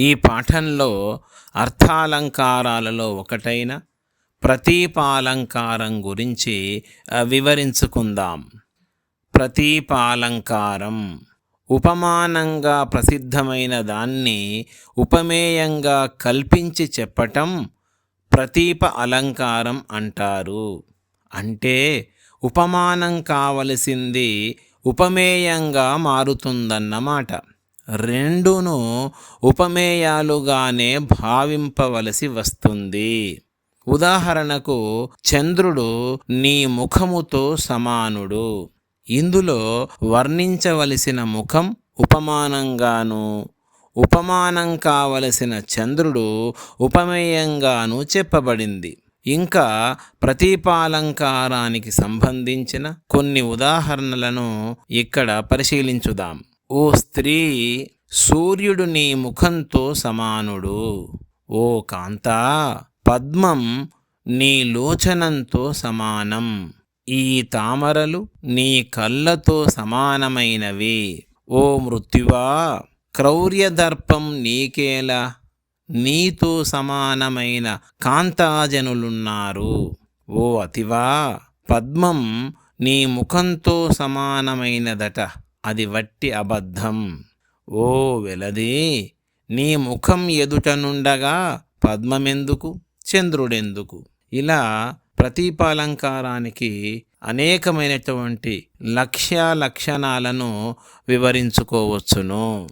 ఈ పాఠంలో అర్థాలంకారాలలో ఒకటైన ప్రతీపాలంకారం గురించి వివరించుకుందాం. ప్రతీపాలంకారం ఉపమానంగా ప్రసిద్ధమైన దాన్ని ఉపమేయంగా కల్పించి చెప్పటం ప్రతీప అలంకారం అంటారు. అంటే ఉపమానం కావలసింది ఉపమేయంగా మారుతుందన్నమాట. రెండును ఉపమేయాలుగానే భావింపవలసి వస్తుంది. ఉదాహరణకు చంద్రుడు నీ ముఖముతో సమానుడు. ఇందులో వర్ణించవలసిన ముఖం ఉపమానంగాను ఉపమానం కావలసిన చంద్రుడు ఉపమేయంగాను చెప్పబడింది. ఇంకా ప్రతీపాలంకారానికి సంబంధించిన కొన్ని ఉదాహరణలను ఇక్కడ పరిశీలించుదాం. ఓ స్త్రీ సూర్యుడు నీ ముఖంతో సమానుడు. ఓ కాంతా పద్మం నీ లోచనంతో సమానం. ఈ తామరలు నీ కళ్ళతో సమానమైనవి. ఓ మృత్యువా క్రౌర్యదర్పం నీకేలా? నీతో సమానమైన కాంతాజనులున్నారు. ఓ అతివా పద్మం నీ ముఖంతో సమానమైనదట. అది వట్టి అబద్ధం. ఓ వెలది నీ ముఖం ఎదుటనుండగా పద్మమెందుకు చంద్రుడెందుకు? ఇలా ప్రతీపాలంకారానికి అనేకమైనటువంటి లక్ష్య లక్షణాలను వివరించుకోవచ్చును.